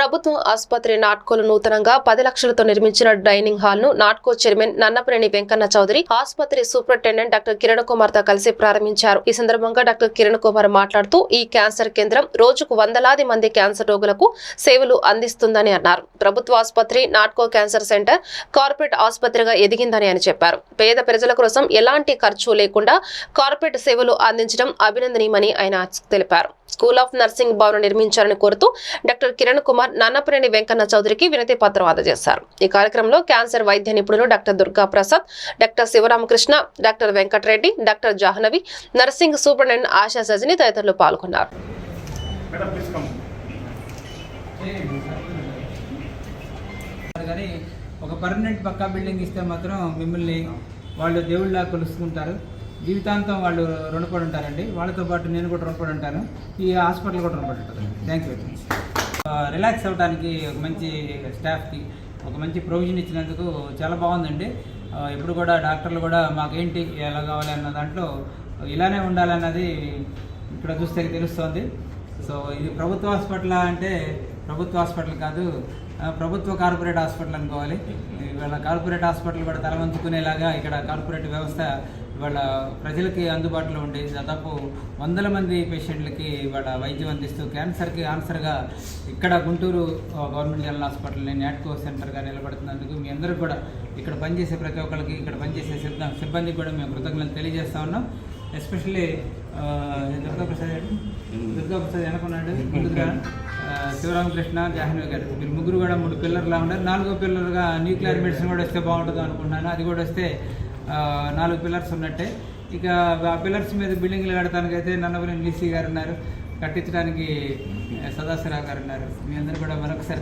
ప్రభుత్వ ఆసుపత్రి నాట్కోలు నూతనంగా పది లక్షలతో నిర్మించిన డైనింగ్ హాల్ను నాట్కో చైర్మన్ నన్నపనేని వెంకన్న చౌదరి ఆసుపత్రి సూపరింటెండెంట్ డాక్టర్ కిరణ్ కుమార్తో కలిసి ప్రారంభించారు. ఈ సందర్భంగా డాక్టర్ కిరణ్ కుమార్ మాట్లాడుతూ ఈ క్యాన్సర్ కేంద్రం రోజుకు వందలాది మంది క్యాన్సర్ రోగులకు సేవలు అందిస్తుందని అన్నారు. ప్రభుత్వ ఆసుపత్రి నాట్కో క్యాన్సర్ సెంటర్ కార్పొరేట్ ఆసుపత్రిగా ఎదిగిందని ఆయన చెప్పారు. పేద ప్రజల కోసం ఎలాంటి ఖర్చు లేకుండా కార్పొరేట్ సేవలు అందించడం అభినందనీయమని ఆయన తెలిపారు. స్కూల్ ఆఫ్ నర్సింగ్ భవనం నిర్మించాలని కోరుతూ డాక్టర్ కిరణ్ కుమార్ నాన్నపనేని వెంకన్న చౌదరికి వినతి పత్రం అందజేశారు. ఈ కార్యక్రమంలో క్యాన్సర్ వైద్య నిపుణులు doctor Durga Prasad doctor Sivaramakrishna doctor Venkatareddy doctor Jahnavi nursing superintendent Asha Sajini తదితరులు పాల్గొన్నారు. మేడం ప్లీజ్ కమ్ కానీ ఒక పర్మనెంట్ పక్కా బిల్డింగ్ ఇస్తే మాత్రం మిమ్మల్ని వాళ్ళు దేవుళ్ళ కొలుసుకుంటారు. జీవితాంతం వాళ్ళు రుణపడి ఉంటారండి. వాళ్ళతో పాటు నేను కూడా రుణపడి ఉంటాను. ఈ హాస్పిటల్ కూడా రుణపడి ఉంటుంది. థ్యాంక్ యూ రిలాక్స్ అవ్వడానికి ఒక మంచి స్టాఫ్కి ఒక మంచి ప్రొవిజన్ ఇచ్చినందుకు చాలా బాగుందండి. ఇప్పుడు కూడా డాక్టర్లు కూడా మాకేంటి ఎలా కావాలి అన్న దాంట్లో ఇలానే ఉండాలన్నది ఇక్కడ చూస్తే తెలుస్తోంది. సో ఇది ప్రభుత్వ హాస్పిటల్ అంటే ప్రభుత్వ హాస్పిటల్ కాదు ప్రభుత్వ కార్పొరేట్ హాస్పిటల్ అనుకోవాలి. ఇవాళ కార్పొరేట్ హాస్పిటల్ కూడా తలవంచుకునేలాగా ఇక్కడ కార్పొరేట్ వ్యవస్థ ఇవాళ ప్రజలకి అందుబాటులో ఉండే దాదాపు వందల మంది పేషెంట్లకి ఇవాళ వైద్యం అందిస్తూ క్యాన్సర్కి ఆన్సర్గా ఇక్కడ గుంటూరు గవర్నమెంట్ జనరల్ హాస్పిటల్ని నాట్కో సెంటర్గా నిలబడుతున్నందుకు మీ అందరికీ కూడా ఇక్కడ పనిచేసే ప్రతి ఒక్కరికి ఇక్కడ పనిచేసే సిద్ధం సిబ్బందికి కూడా మేము కృతజ్ఞతలు తెలియజేస్తా ఉన్నాం. ఎస్పెషల్లీ దుర్గాప్రసాద్ దుర్గాప్రసాద్ గారు వెనకున్నాడు. ముందుగా శివరామకృష్ణ జాహ్నవి గారు. మీరు ముగ్గురు కూడా మూడు పిల్లర్లా ఉన్నారు. నాలుగో పిల్లర్గా న్యూక్లియర్ మెడిసిన్ కూడా వస్తే బాగుంటుంది అనుకుంటున్నాను. అది కూడా వస్తే నాలుగు పిల్లర్స్ ఉన్నట్టే. ఇక ఆ పిల్లర్స్ మీద బిల్డింగ్లు కడటానికి అయితే నన్నపల్లి డీసీ గారు ఉన్నారు. కట్టించడానికి సదాశివరావు గారు ఉన్నారు. మీ అందరూ కూడా మరొకసారి